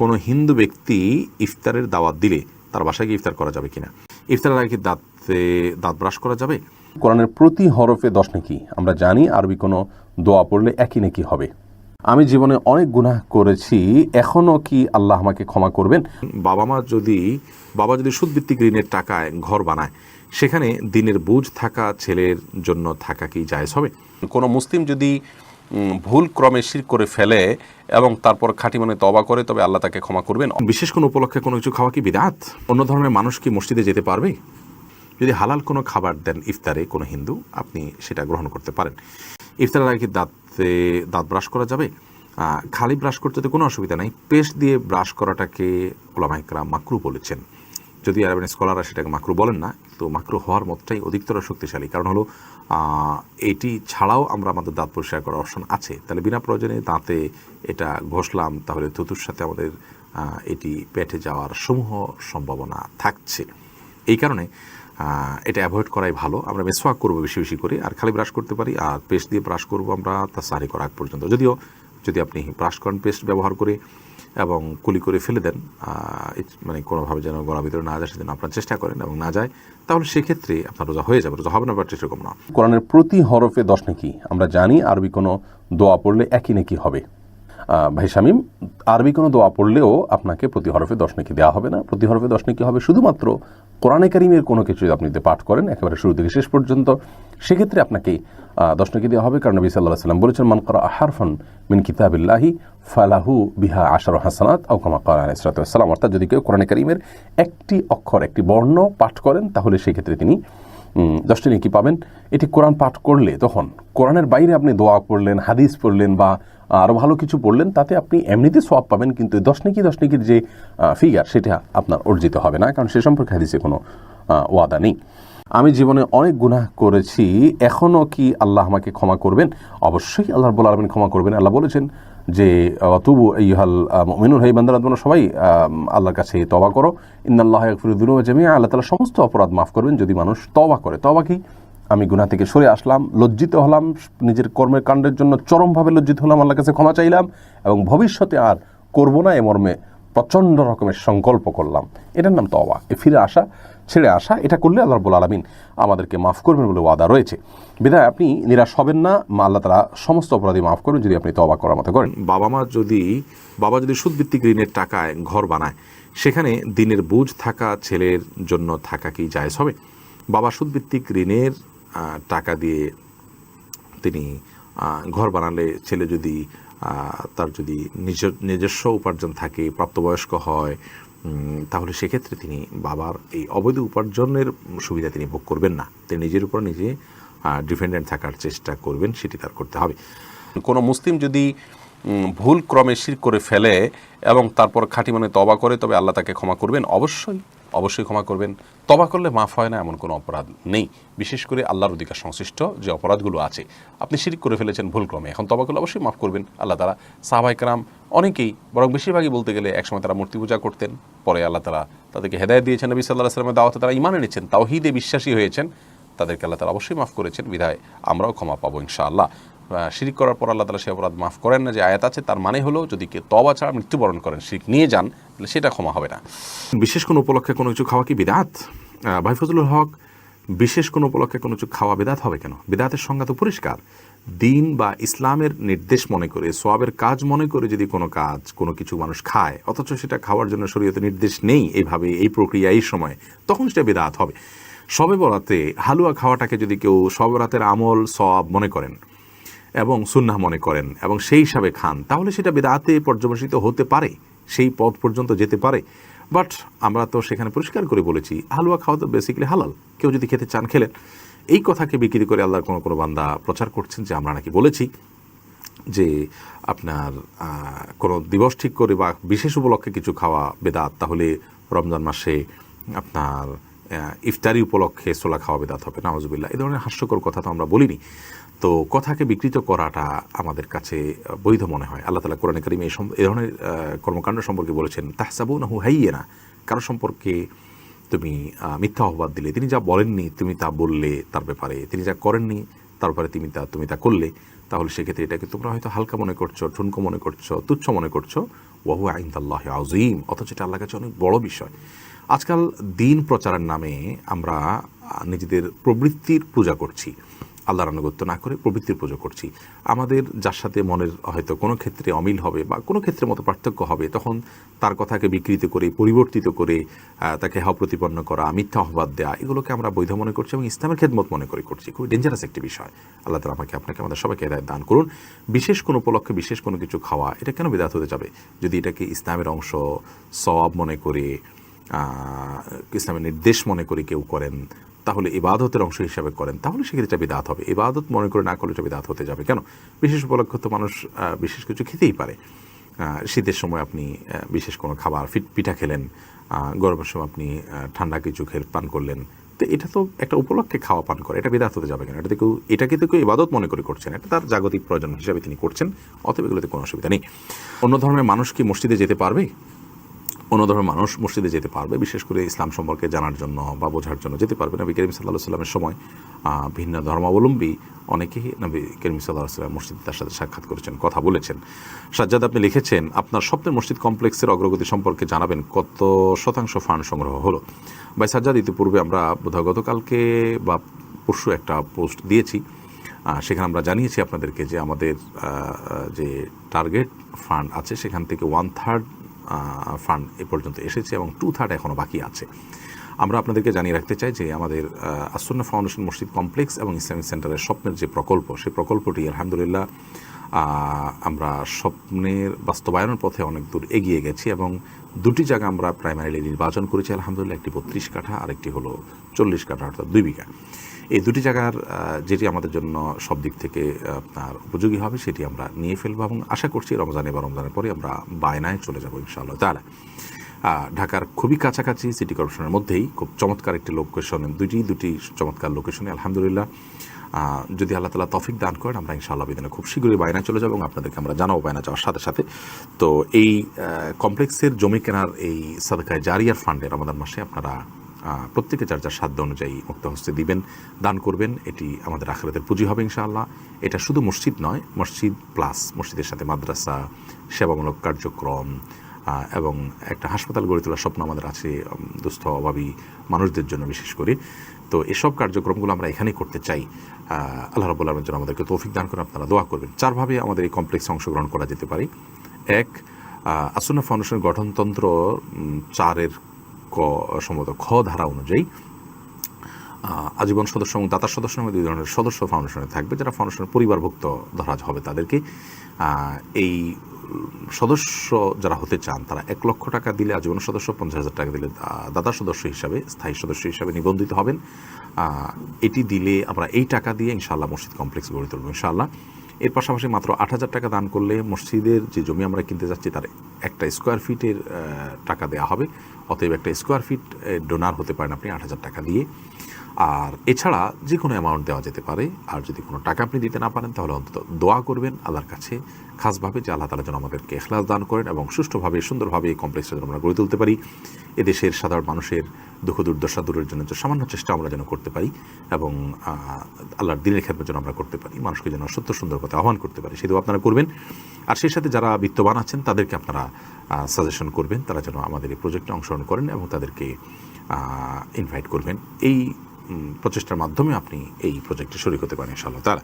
কোনো হিন্দু ব্যক্তি ইফতারের দাওয়াত দিলে তার বাসায় গিয়ে ইফতার করা যাবে কিনা? ইফতারের আগে কি দাঁতে দাঁত ব্রাশ করা যাবে? কোরআনের প্রতি হরফে দশ নাকি আমরা জানি আরবি কোনো দোয়া পড়লে একই নাকি হবে। আমি জীবনে অনেক গুনাহ করেছি এখনও কি আল্লাহ আমাকে ক্ষমা করবেন? বাবা মা যদি বাবা যদি সুদভিত্তিক ঋণের টাকায় ঘর বানায় সেখানে দিনের বুঝ থাকা ছেলের জন্য থাকা কি জায়েজ হবে? কোনো মুসলিম যদি ভুল ক্রমে শির করে ফেলে এবং তারপর খাঁটি মনে তবা করে, তবে আল্লাহ তাকে ক্ষমা করবেন। বিশেষ কোনো উপলক্ষে কোনো কিছু খাওয়া কি বিদাত? অন্য ধর্মের মানুষ কি মসজিদে যেতে পারবে? যদি হালাল কোনো খাবার দেন ইফতারে কোনো হিন্দু, আপনি সেটা গ্রহণ করতে পারেন। ইফতারের আগে দাঁতে দাঁত ব্রাশ করা যাবে? খালি ব্রাশ করতে তো কোনো অসুবিধা নাই। পেস্ট দিয়ে ব্রাশ করাটাকে ওলামাইকরা মাকরু বলেছেন। যদি আরবেন স্কলাররা সেটাকে মাকরু বলেন না, তো মাকরু হওয়ার মতটাই অধিকতর শক্তিশালী। কারণ হলো এটি ছাড়াও আমরা আমাদের দাঁত পরিষ্কার করার অপশন আছে। তাহলে বিনা প্রয়োজনে দাঁতে এটা ঘষলাম, তাহলে থুতুর সাথে আমাদের এটি পেটে যাওয়ার সমূহ সম্ভাবনা থাকছে। এই কারণে এটা অ্যাভয়েড করাই ভালো। আমরা মেসওয়াক করব বেশি বেশি করে, আর খালি ব্রাশ করতে পারি, আর পেস্ট দিয়ে ব্রাশ করব আমরা তা সারি করা আগ পর্যন্ত। যদিও, যদি আপনি ব্রাশ করেন পেস্ট ব্যবহার করে এবং কুলি করে ফেলে দেন মানে কোনোভাবে যেন গলার ভিতরে না যায় সেদিন আপনার চেষ্টা করেন এবং না যায়। তাহলে সেক্ষেত্রে আপনার রোজা হয়ে যাবে, রোজা হবে না বাট সেরকম না। কোরআনের প্রতি হরফে দশ নাকি, আমরা জানি আরবি কোনো দোয়া পড়লে একই নাকি হবে। ভাই শামীম, আরবি কোনো দোয়া পড়লেও আপনাকে প্রতি হরফে দশ নেকি দেওয়া হবে না। প্রতি হরফে দশ নেকি হবে শুধুমাত্র কোরআনে কারিমের কোনো কিছু আপনি পাঠ করেন, একেবারে শুরু থেকে শেষ পর্যন্ত, সেক্ষেত্রে আপনাকে দশ নেকি দেওয়া হবে। কারণ নবী সাল্লাহ সাল্লাম বলেছেন, মান করা হারফন মিন কিতাবিল্লাহি, ফালাহু বিহা আশার হাসানাত আউকামা করান ইসরাতাম অর্থাৎ যদি কেউ কোরআনে কারিমের একটি অক্ষর, একটি বর্ণ পাঠ করেন, তাহলে সেক্ষেত্রে তিনি দশটি নেকি পাবেন। এটি কোরআন পাঠ করলে তখন কোরআনের বাইরে আপনি দোয়া পড়লেন, হাদিস পড়লেন বা আরও ভালো কিছু পড়লেন, তাতে আপনি এমনিতে সোয়াব পাবেন, কিন্তু দশ নেকি দশ নেকির যে ফিগার সেটা আপনার অর্জিত হবে না, কারণ সে সম্পর্কে হাদিসে কোনো ওয়াদা নেই। আমি জীবনে অনেক গুনাহ করেছি এখনও কি আল্লাহ আমাকে ক্ষমা করবেন? অবশ্যই আল্লাহ রব্বুল আলমিন ক্ষমা করবেন। আল্লাহ বলেছেন যে তবু ইহাল মিনুর হাই বান্দারা, তোমরা সবাই আল্লাহর কাছে তবা করো। ইন্নাল্লাহ ফিরুদ্দিন জামিয়া আল্লাহ তালা সমস্ত অপরাধ মাফ করবেন যদি মানুষ তবা করে। তবা কি? আমি গুনাহ থেকে সরে আসলাম, লজ্জিত হলাম, নিজের কর্মের কাণ্ডের জন্য চরমভাবে লজ্জিত হলাম, আল্লাহর কাছে ক্ষমা চাইলাম এবং ভবিষ্যতে আর করব না এ মর্মে প্রচণ্ড রকমের সংকল্প করলাম। এটার নাম তওবা। এ ফিরে আসা, ছেড়ে আসা, এটা করলে আল্লাহ রব্বুল আলমিন আমাদেরকে মাফ করবেন বলে ওয়াদা রয়েছে। বিধায় আপনি নিরাশ হবেন না, মা আল্লাহ তালা সমস্ত অপরাধী মাফ করবেন যদি আপনি তওবা করার মতো করেন। বাবা মা যদি, বাবা যদি সুদভিত্তিক ঋণের টাকায় ঘর বানায়, সেখানে দিনের বুঝ থাকা ছেলের জন্য থাকা কি জায়েজ হবে? বাবা সুদভিত্তিক ঋণের টাকা দিয়ে তিনি ঘর বানালে ছেলে যদি তার যদি নিজ, নিজস্ব উপার্জন থাকে, প্রাপ্তবয়স্ক হয় তাহলে সেক্ষেত্রে তিনি বাবার এই অবৈধ উপার্জনের সুবিধা তিনি ভোগ করবেন না। তিনি নিজের উপর নিজে ডিপেন্ডেন্ট থাকার চেষ্টা করবেন, সেটি তার করতে হবে। কোনো মুসলিম যদি ভুল ক্রমে শির করে ফেলে এবং তারপর খাঁটি মনে তবা করে, তবে আল্লাহ তাকে ক্ষমা করবেন, অবশ্যই। অবশ্যই ক্ষমা করবেন। তবা করলে মাফ হয় না, এমন কোনো অপরাধ নেই। বিশেষ করে আল্লাহর অধিকার সংশ্লিষ্ট যে অপরাধগুলো আছে, আপনি শিরিক করে ফেলেছেন ভুলক্রমে। এখন তবা করলে অবশ্যই মাফ করবেন আল্লাহ তালা সাহাবাইকরাম অনেকেই, বরং বেশিরভাগই বলতে গেলে একসময় তারা মূর্তি পূজা করতেন, পরে আল্লাহ তালা তাদেরকে হেদায়ত দিয়েছেন। নবী সাল্লাহ সাল্লামের দাওয়াতে তারা ইমান এনেছেন, তাওহিদে বিশ্বাসী হয়েছেন। তাদেরকে আল্লাহ তারা অবশ্যই মাফ করেছেন। বিধায় আমরাও ক্ষমা পাবো ইনশাআল্লাহ। শিরিক করার পর আল্লাহ তালা সে অপরাধ মাফ করেন না, যে আয়াত আছে, তার মানে হলো যদি কেউ তবা ছাড়া মৃত্যুবরণ করেন, শিরিক নিয়ে যান, তাহলে সেটা ক্ষমা হবে না। বিশেষ কোনো উপলক্ষে কোনো কিছু খাওয়া কি বিদাত? ভাই ফজলুল হক, বিশেষ কোনো উপলক্ষে কোনো কিছু খাওয়া বেদাত হবে কেন? বেদাতের সংজ্ঞা তো পরিষ্কার। দিন বা ইসলামের নির্দেশ মনে করে সোয়াবের কাজ মনে করে যদি কোনো কাজ, কোনো কিছু মানুষ খায়, অথচ সেটা খাওয়ার জন্য শরীয়তে নির্দেশ নেই এইভাবে এই প্রক্রিয়া, এই সময়, তখন সেটা বেদাত হবে। সবে বরাতে হালুয়া খাওয়াটাকে যদি কেউ সবে বরাতের আমল, সওয়াব মনে করেন এবং সুন্নাহ মনে করেন এবং সেই হিসাবে খান। তাহলে সেটা বেদাতে পর্যবেসিত হতে পারে, সেই পথ পর্যন্ত যেতে পারে। বাট আমরা তো সেখানে পরিষ্কার করে বলেছি, হালুয়া খাওয়া তো বেসিক্যালি হালাল। কেউ যদি খেতে চান, খেলেন। এই কথাকে বিক্রি করে আল্লাহর কোনো কোনো বান্দা প্রচার করছেন যে আমরা নাকি বলেছি যে আপনার কোনো দিবস ঠিক করে বা বিশেষ উপলক্ষে কিছু খাওয়া বেদাত, তাহলে রমজান মাসে আপনার ইফতারি উপলক্ষে সোলা খাওয়া বেদাত হবে। নাওজবিল্লা এই ধরনের হাস্যকর কথা তো আমরা বলিনি। তো কথাকে বিকৃত করাটা আমাদের কাছে বৈধ মনে হয়। আল্লাহ তালা কোরআন করিম এই এ ধরনের কর্মকাণ্ড সম্পর্কে বলেছেন তাহসাবু নাহু হাইয়ে না কারও সম্পর্কে তুমি মিথ্যা অপবাদ দিলে, তিনি যা বলেননি, তুমি তা বললে তার ব্যাপারে, তিনি যা করেননি তারপরে তুমি তা তুমি তা করলে, তাহলে সেক্ষেত্রে এটাকে তোমরা হয়তো হালকা মনে করছ, ঠুনকো মনে করছ, তুচ্ছ মনে করছ। ওয়াহু আইন্দাল্লাহ আজিম অথচ এটা আল্লাহ কাছে অনেক বড় বিষয়। আজকাল দিন প্রচারের নামে আমরা নিজেদের প্রবৃত্তির পূজা করছি। আল্লাহর আনুগত্য না করে প্রবৃত্তির পুজো করছি। আমাদের যার সাথে মনের হয়তো কোনো ক্ষেত্রে অমিল হবে বা কোনো ক্ষেত্রে মতো পার্থক্য হবে, তখন তার কথাকে বিকৃত করে, পরিবর্তিত করে তাকে প্রতিপন্ন করা, মিথ্যা আহ্বাদ দেওয়া এগুলোকে আমরা বৈধ মনে করছি এবং ইসলামের খেদমত মনে করে করছি। খুবই ডেঞ্জারাস একটি বিষয়। আল্লাহ তালা আমাকে, আপনাকে, আমাদের সবাইকে হেদায়ত দান করুন। বিশেষ কোনো উপলক্ষে বিশেষ কোনো কিছু খাওয়া, এটা কেন বিদাত হতে যাবে? যদি এটাকে ইসলামের অংশ সওয়াব মনে করে ইসলামের নির্দেশ মনে করে কেউ করেন তাহলে ইবাদতের অংশ হিসাবে করেন, তাহলে সেক্ষেত্রে এটা বিদাত হবে। ইবাদত মনে করে না করলে এটা বিদাত হতে যাবে। কেন? বিশেষ উপলক্ষ তো মানুষ বিশেষ কিছু খেতেই পারে। শীতের সময় আপনি বিশেষ কোনো খাবার, ফিট, পিঠা খেলেন গরমের সময় আপনি ঠান্ডা কিছু খেয়ে পান করলেন, তো এটা তো একটা উপলক্ষে খাওয়া পান করে, এটা বেদাত হতে যাবে কেন? এটা কেউ, এটাকে তো কেউ ইবাদত মনে করে করছেন এটা তার জাগতিক প্রয়োজন হিসাবে তিনি করছেন, অতএব এগুলোতে কোনো অসুবিধা নেই। অন্য ধর্মের মানুষ কি মসজিদে যেতে পারবে? অন্য ধর্মের মানুষ মসজিদে যেতে পারবে, বিশেষ করে ইসলাম সম্পর্কে জানার জন্য বা বোঝার জন্য যেতে পারবে। নবী করিম সাল্লাহ সাল্লামের সময় ভিন্ন ধর্মাবলম্বী অনেকেই নবী করিম সাল্লাহ সাল্লাম মসজিদে তার সাথে সাক্ষাৎ করেছেন, কথা বলেছেন। সাজ্জাদ, আপনি লিখেছেন, আপনার স্বপ্নের মসজিদ কমপ্লেক্সের অগ্রগতি সম্পর্কে জানাবেন, কত শতাংশ ফান্ড সংগ্রহ হলো? ভাই সাজ্জাদ, ইতিপূর্বে আমরা বোধহয় গতকালকে বা পরশু একটা পোস্ট দিয়েছি সেখানে আমরা জানিয়েছি আপনাদেরকে যে আমাদের যে টার্গেট ফান্ড আছে, সেখান থেকে ওয়ান থার্ড ফান্ড এ পর্যন্ত এসেছে এবং টু থার্ড এখনও বাকি আছে। আমরা আপনাদেরকে জানিয়ে রাখতে চাই যে আমাদের আসন্ন ফাউন্ডেশন মসজিদ কমপ্লেক্স এবং ইসলামিক সেন্টারের স্বপ্নের যে প্রকল্প, সেই প্রকল্পটি আলহামদুলিল্লাহ আমরা স্বপ্নের বাস্তবায়নের পথে অনেক দূর এগিয়ে গেছি এবং দুটি জায়গা আমরা প্রাইমারিলি নির্বাচন করেছি, আলহামদুলিল্লাহ, একটি বত্রিশ কাঠা আর একটি হলো চল্লিশ কাঠা, অর্থাৎ দুই বিঘা। এই দুটি জায়গার যেটি আমাদের জন্য সব দিক থেকে আপনার উপযোগী হবে, সেটি আমরা নিয়ে ফেলব এবং আশা করছি রমজানে বা রমজানের পরে আমরা বায়নায় চলে যাব ইনশাআল্লাহ তাহলে ঢাকার খুবই কাছাকাছি সিটি কর্পোরেশনের মধ্যেই খুব চমৎকার একটি লোকেশন দুটি দুটি চমৎকার লোকেশনে আলহামদুলিল্লাহ। যদি আল্লাহ তালা তফিক দান করেন, আমরা ইনশাআল্লাহ বিদিনে খুব শীঘ্রই বায়না চলে যাব এবং আপনাদেরকে আমরা জানাব বায়না যাওয়ার সাথে সাথে। তো এই কমপ্লেক্সের জমি কেনার এই সাদকায় জারিয়ার ফান্ডে রমাদান মাসে আপনারা প্রত্যেকে যার যার সাধ্য অনুযায়ী মুক্ত হস্তে দিবেন, দান করবেন, এটি আমাদের আখেরাতের পুঁজি হবে ইনশাআল্লাহ। এটা শুধু মসজিদ নয়, মসজিদ প্লাস মসজিদের সাথে মাদ্রাসা, সেবামূলক কার্যক্রম এবং একটা হাসপাতাল গড়ে তোলার স্বপ্ন আমাদের আছে দুস্থ, অভাবী মানুষদের জন্য বিশেষ করে। তো এসব কার্যক্রমগুলো আমরা এখানেই করতে চাই। আল্লাহ রব্বুল আলমের জন্য আমাদেরকে তৌফিক দান করে আপনারা দোয়া করবেন। চারভাবে আমাদের এই কমপ্লেক্স অংশগ্রহণ করা যেতে পারে। এক আসন্ন আসুনা ফাউন্ডেশনের গঠনতন্ত্র চারের ক, সম্ভবত খ ধারা অনুযায়ী আজীবন সদস্য এবং দাতা সদস্য নামে দুই ধরনের সদস্য ফাউন্ডেশনে থাকবে, যারা ফাউন্ডেশনের পরিবারভুক্ত ধরা হবে তাদেরকে। এই সদস্য যারা হতে চান, তারা এক লক্ষ টাকা দিলে, আজীবন সদস্য, পঞ্চাশ হাজার টাকা দিলে দাতা সদস্য হিসাবে, স্থায়ী সদস্য হিসাবে নিবন্ধিত হবেন। এটি দিলে আমরা এই টাকা দিয়ে ইনশাআল্লাহ মসজিদ কমপ্লেক্স গড়ে তুলব ইনশাআল্লাহ। এর পাশাপাশি মাত্র আট হাজার টাকা দান করলে মসজিদের যে জমি আমরা কিনতে যাচ্ছি, তার একটা স্কোয়ার ফিটের টাকা দেওয়া হবে। অতএব একটা স্কোয়ার ফিট ডোনার হতে পারেন আপনি আট হাজার টাকা দিয়ে। আর এছাড়া যে কোনো অ্যামাউন্ট দেওয়া যেতে পারে। আর যদি কোনো টাকা আপনি দিতে না পারেন, তাহলে অন্তত দোয়া করবেন আল্লাহর কাছে। খাসভাবে যে আল্লাহ তালা যেন আমাদেরকে এখলাস দান করেন এবং সুষ্ঠুভাবে, সুন্দরভাবে এই কমপ্লেক্সটা যেন আমরা গড়ে তুলতে পারি। এদেশের সাধারণ মানুষের দুঃখ দুর্দশা দূরের জন্য যে সামান্য চেষ্টা আমরা যেন করতে পারি এবং আল্লাহর দিনের ক্ষেত্রে যেন আমরা করতে পারি, মানুষকে যেন সত্য সুন্দর কথা আহ্বান করতে পারি সেটাও আপনারা করবেন। আর সেই সাথে যারা বিত্তবান আছেন, তাদেরকে আপনারা সাজেশন করবেন, তারা যেন আমাদের এই প্রজেক্টে অংশগ্রহণ করেন এবং তাদেরকে ইনভাইট করবেন। এই প্রচেষ্টার মাধ্যমে আপনি এই প্রজেক্টে শরিক হতে পারেন ইনশাআল্লাহ। তারা